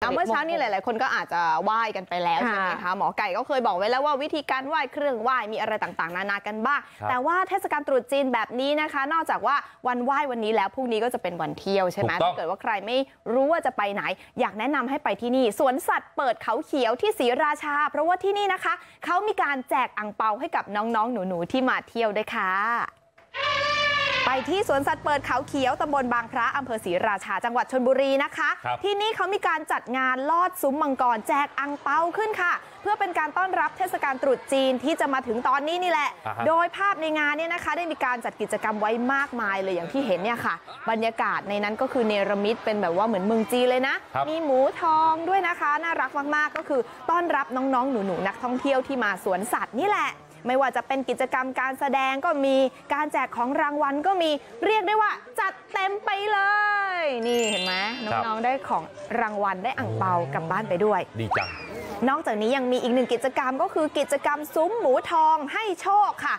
แล้วเมื่อเช้านี้หลาย ๆ คนก็อาจจะไหว้กันไปแล้วค่ะใช่ไหมคะหมอไก่ก็เคยบอกไว้แล้วว่าวิธีการไหว้เครื่องไหว้มีอะไรต่าง ๆ นานากันบ้างครับแต่ว่าเทศกาลตรุษจีนแบบนี้นะคะ นอกจากว่าวันไหว้วันนี้แล้วพรุ่งนี้ก็จะเป็นวันเที่ยวใช่ไหมถูกต้องถ้าเกิดว่าใครไม่รู้ว่าจะไปไหน อยากแนะนำให้ไปที่นี่สวนสัตว์เปิดเขาเขียวที่ศรีราชา เพราะว่าที่นี่นะคะเขามีการแจกอ่งเปาให้กับน้อง ๆ หนู ๆ ที่มาเที่ยวด้วยค่ะ ไปที่สวนสัตว์เปิดเขาเขียวตำบลบางพระอำเภอศรีราชาจังหวัดชนบุรีนะคะครับที่นี่เขามีการจัดงานลอดซุ้มมังกรแจกอังเปาขึ้นค่ะ เพื่อเป็นการต้อนรับเทศกาลตรุษจีนที่จะมาถึงตอนนี้นี่แหละอ่าฮะโดยภาพในงานเนี่ยนะคะ ได้มีการจัดกิจกรรมไว้มากมายเลยอย่างที่เห็นเนี่ยค่ะ บรรยากาศในนั้นก็คือเนรมิตเป็นแบบว่าเหมือนเมืองจีนเลยนะครับมีหมูทองด้วยนะคะ น่ารักมากๆ ก็คือต้อนรับน้องๆหนูๆนักท่องเที่ยวที่มาสวนสัตว์นี่แหละ ไม่ว่าจะเป็นกิจกรรมการแสดงก็มีการแจกของรางวัลก็มีเรียกได้ว่าจัดเต็มไปเลย นี่เห็นไหมครับน้องๆได้ของรางวัลได้อ่างเปากลับบ้านไปด้วย ดีจังนอกจากนี้ยังมีอีกหนึ่งกิจกรรมก็คือกิจกรรมซุ้มหมูทองให้โชคค่ะ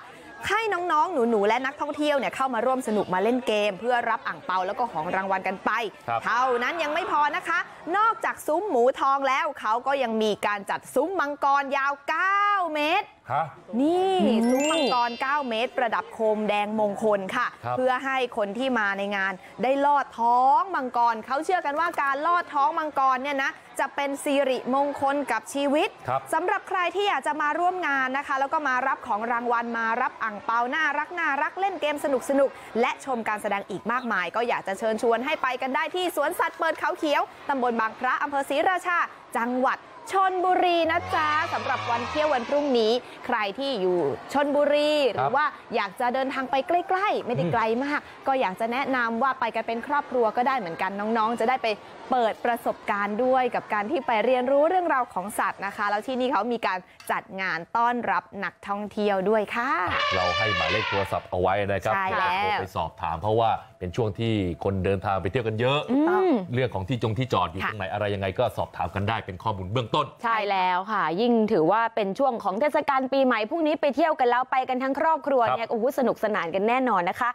ให้น้องๆ หนูๆ และนักท่องเที่ยวเนี่ยเข้ามาร่วมสนุกมาเล่นเกม เพื่อรับอ่างเปาแล้วก็ของรางวัลกันไปครับเท่านั้นยังไม่พอนะคะ นอกจากซุ้มหมูทองแล้วเขาก็ยังมีการจัดซุ้มมังกรยาว 9 เมตรฮะนี่ซุ้มมัง กร9เมตร ประดับโคมแดงมงคลค่ะครับเพื่อให้คนที่มาในงานได้ลอดท้องมังกรเขาเชื่อกันว่าการลอดท้องมังกรเนี่ยนะจะเป็นสิริมงคลกับชีวิตครับสำหรับใครที่อยากจะมาร่วมงานนะคะ แล้วก็มารับของรางวัลมารับอ่างเปาน่ารักน่ารักเล่นเกมสนุกสนุกๆและชมการแสดงอีกมากมาย ก็อยากจะเชิญชวนให้ไปกันได้ที่สวนสัตว์เปิดเขาเขียวตำบลบางพระอำเภอศรีราชา จังหวัด ชนบุรีนะจ๊ะสำหรับวันเที่ยววันพรุ่งนี้ ใครที่อยู่ชนบุรี หรือว่าอยากจะเดินทางไปใกล้ๆ ไม่ได้ไกลมาก ก็อยากจะแนะนำว่าไปกันเป็นครอบครัวก็ได้เหมือนกันน้องๆ จะได้ไปเปิดประสบการณ์ด้วย กับการที่ไปเรียนรู้เรื่องราวของสัตว์นะคะ แล้วที่นี่เขามีการจัดงานต้อนรับนักท่องเที่ยวด้วยค่ะ เราให้หมายเลขโทรศัพท์เอาไว้นะครับใช่เพื่อจะโทรแล้วไปสอบถามเพราะว่าเป็นช่วงที่คนเดินทางไปเที่ยวกันเยอะ เรื่องของที่จงที่จอดอยู่ค่ะตรงไหนอะไรยังไงก็สอบถามกันได้เป็นข้อมูลเบื้องต้นใช่แล้วค่ะ ยิ่งถือว่าเป็นช่วงของเทศกาลปีใหม่พรุ่งนี้ไปเที่ยวกันแล้วไปกันทั้งครอบครัวครับเนี่ยโอ้โหสนุกสนานกันแน่นอนนะคะ